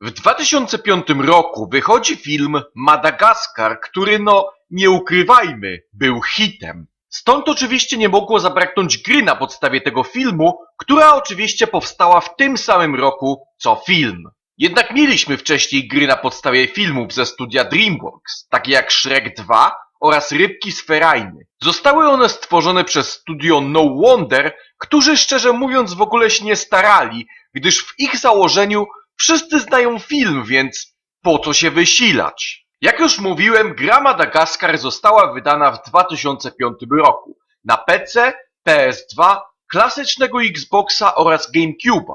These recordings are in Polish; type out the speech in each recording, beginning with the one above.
W 2005 roku wychodzi film Madagaskar, który no, nie ukrywajmy, był hitem. Stąd oczywiście nie mogło zabraknąć gry na podstawie tego filmu, która oczywiście powstała w tym samym roku co film. Jednak mieliśmy wcześniej gry na podstawie filmów ze studia DreamWorks, takie jak Shrek 2 oraz Rybki z Ferajny. Zostały one stworzone przez studio No Wonder, którzy szczerze mówiąc w ogóle się nie starali, gdyż w ich założeniu wszyscy znają film, więc po co się wysilać? Jak już mówiłem, gra Madagaskar została wydana w 2005 roku na PC, PS2, klasycznego Xboxa oraz GameCube'a.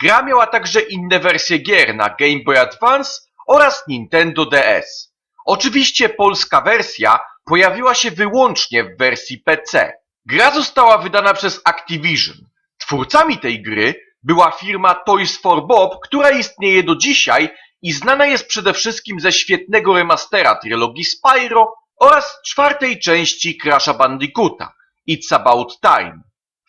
Gra miała także inne wersje gier na Game Boy Advance oraz Nintendo DS. Oczywiście polska wersja pojawiła się wyłącznie w wersji PC. Gra została wydana przez Activision. Twórcami tej gry była firma Toys for Bob, która istnieje do dzisiaj i znana jest przede wszystkim ze świetnego remastera trylogii Spyro oraz czwartej części Crash'a Bandicoota It's About Time.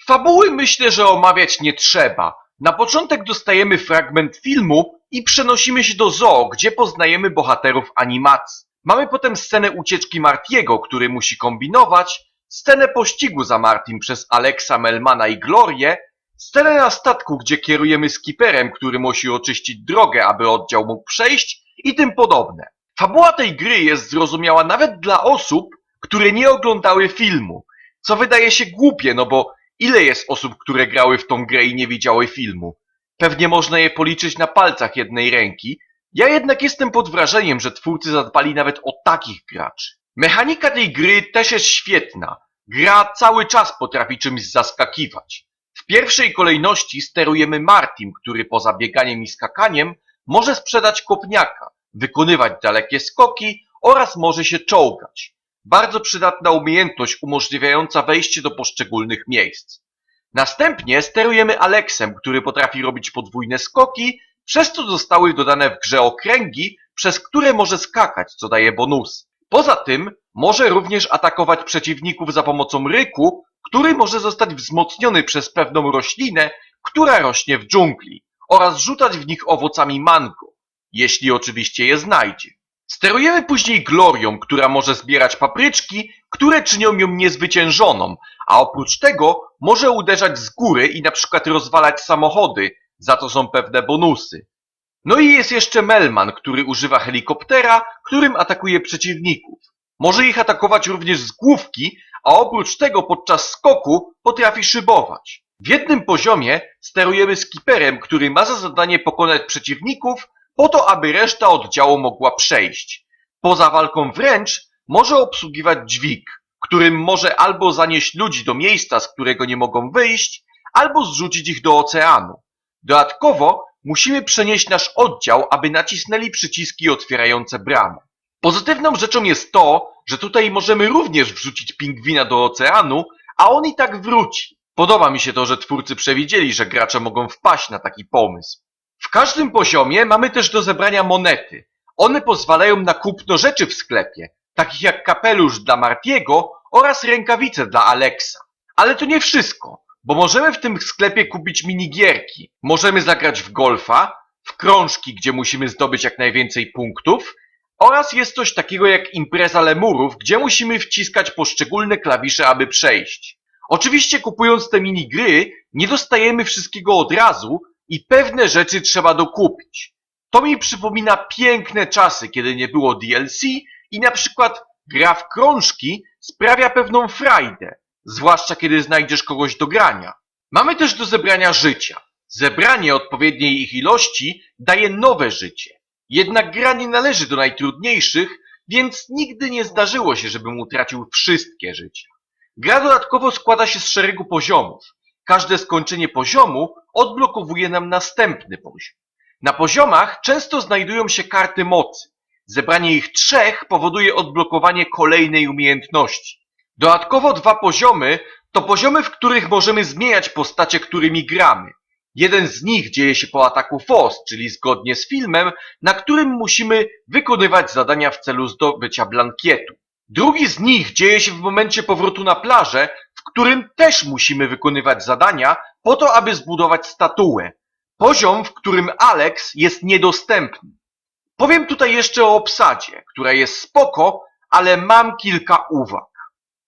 Fabuły myślę, że omawiać nie trzeba. Na początek dostajemy fragment filmu i przenosimy się do zoo, gdzie poznajemy bohaterów animacji. Mamy potem scenę ucieczki Martiego, który musi kombinować, scenę pościgu za Martim przez Alexa Melmana i Glorię, scenę na statku, gdzie kierujemy skiperem, który musi oczyścić drogę, aby oddział mógł przejść i tym podobne. Fabuła tej gry jest zrozumiała nawet dla osób, które nie oglądały filmu, co wydaje się głupie, no bo ile jest osób, które grały w tą grę i nie widziały filmu? Pewnie można je policzyć na palcach jednej ręki, ja jednak jestem pod wrażeniem, że twórcy zadbali nawet o takich graczy. Mechanika tej gry też jest świetna. Gra cały czas potrafi czymś zaskakiwać. Pierwszej kolejności sterujemy Martim, który poza bieganiem i skakaniem może sprzedać kopniaka, wykonywać dalekie skoki oraz może się czołgać. Bardzo przydatna umiejętność umożliwiająca wejście do poszczególnych miejsc. Następnie sterujemy Aleksem, który potrafi robić podwójne skoki, przez co zostały dodane w grze okręgi, przez które może skakać, co daje bonusy. Poza tym może również atakować przeciwników za pomocą ryku, który może zostać wzmocniony przez pewną roślinę, która rośnie w dżungli, oraz rzucać w nich owocami mango, jeśli oczywiście je znajdzie. Sterujemy później Glorią, która może zbierać papryczki, które czynią ją niezwyciężoną, a oprócz tego może uderzać z góry i na przykład rozwalać samochody, za to są pewne bonusy. No i jest jeszcze Melman, który używa helikoptera, którym atakuje przeciwników. Może ich atakować również z główki, a oprócz tego podczas skoku potrafi szybować. W jednym poziomie sterujemy skiperem, który ma za zadanie pokonać przeciwników po to, aby reszta oddziału mogła przejść. Poza walką wręcz może obsługiwać dźwig, którym może albo zanieść ludzi do miejsca, z którego nie mogą wyjść, albo zrzucić ich do oceanu. Dodatkowo musimy przenieść nasz oddział, aby nacisnęli przyciski otwierające bramę. Pozytywną rzeczą jest to, że tutaj możemy również wrzucić pingwina do oceanu, a on i tak wróci. Podoba mi się to, że twórcy przewidzieli, że gracze mogą wpaść na taki pomysł. W każdym poziomie mamy też do zebrania monety. One pozwalają na kupno rzeczy w sklepie, takich jak kapelusz dla Martiego oraz rękawice dla Alexa. Ale to nie wszystko, bo możemy w tym sklepie kupić minigierki. Możemy zagrać w golfa, w krążki, gdzie musimy zdobyć jak najwięcej punktów oraz jest coś takiego jak impreza lemurów, gdzie musimy wciskać poszczególne klawisze, aby przejść. Oczywiście kupując te minigry nie dostajemy wszystkiego od razu i pewne rzeczy trzeba dokupić. To mi przypomina piękne czasy, kiedy nie było DLC i na przykład gra w krążki sprawia pewną frajdę, zwłaszcza kiedy znajdziesz kogoś do grania. Mamy też do zebrania życia. Zebranie odpowiedniej ich ilości daje nowe życie. Jednak gra nie należy do najtrudniejszych, więc nigdy nie zdarzyło się, żebym utracił wszystkie życia. Gra dodatkowo składa się z szeregu poziomów. Każde skończenie poziomu odblokowuje nam następny poziom. Na poziomach często znajdują się karty mocy. Zebranie ich trzech powoduje odblokowanie kolejnej umiejętności. Dodatkowo dwa poziomy to poziomy, w których możemy zmieniać postacie, którymi gramy. Jeden z nich dzieje się po ataku FOS, czyli zgodnie z filmem, na którym musimy wykonywać zadania w celu zdobycia blankietu. Drugi z nich dzieje się w momencie powrotu na plażę, w którym też musimy wykonywać zadania po to, aby zbudować statuę. Poziom, w którym Alex jest niedostępny. Powiem tutaj jeszcze o obsadzie, która jest spoko, ale mam kilka uwag.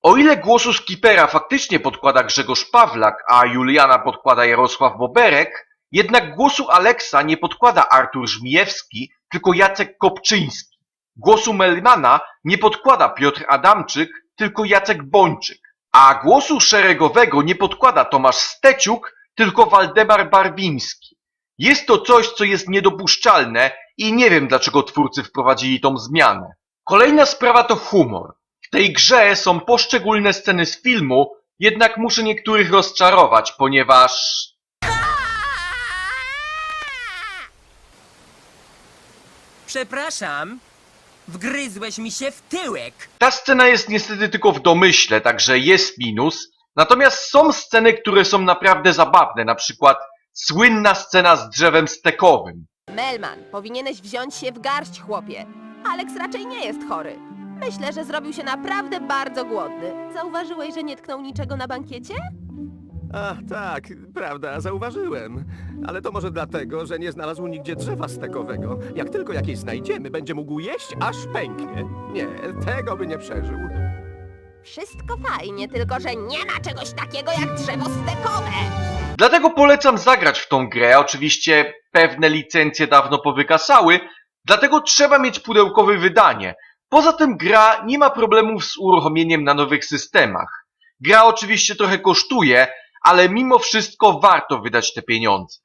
O ile głosu Skipera faktycznie podkłada Grzegorz Pawlak, a Juliana podkłada Jarosław Boberek, jednak głosu Aleksa nie podkłada Artur Żmijewski, tylko Jacek Kopczyński. Głosu Melmana nie podkłada Piotr Adamczyk, tylko Jacek Bończyk. A głosu szeregowego nie podkłada Tomasz Steciuk, tylko Waldemar Barwiński. Jest to coś, co jest niedopuszczalne i nie wiem, dlaczego twórcy wprowadzili tą zmianę. Kolejna sprawa to humor. W tej grze są poszczególne sceny z filmu, jednak muszę niektórych rozczarować, ponieważ Przepraszam, wgryzłeś mi się w tyłek. ta scena jest niestety tylko w domyśle, także jest minus. Natomiast są sceny, które są naprawdę zabawne, na przykład słynna scena z drzewem stekowym. Melman, powinieneś wziąć się w garść, chłopie. Alex raczej nie jest chory. Myślę, że zrobił się naprawdę bardzo głodny. Zauważyłeś, że nie tknął niczego na bankiecie? A, tak, prawda, zauważyłem. Ale to może dlatego, że nie znalazł nigdzie drzewa stekowego. Jak tylko jakieś znajdziemy, będzie mógł jeść, aż pęknie. Nie, tego by nie przeżył. Wszystko fajnie, tylko że nie ma czegoś takiego jak drzewo stekowe. Dlatego polecam zagrać w tą grę. Oczywiście pewne licencje dawno powykasały, dlatego trzeba mieć pudełkowe wydanie. Poza tym gra nie ma problemów z uruchomieniem na nowych systemach. Gra oczywiście trochę kosztuje, ale mimo wszystko warto wydać te pieniądze.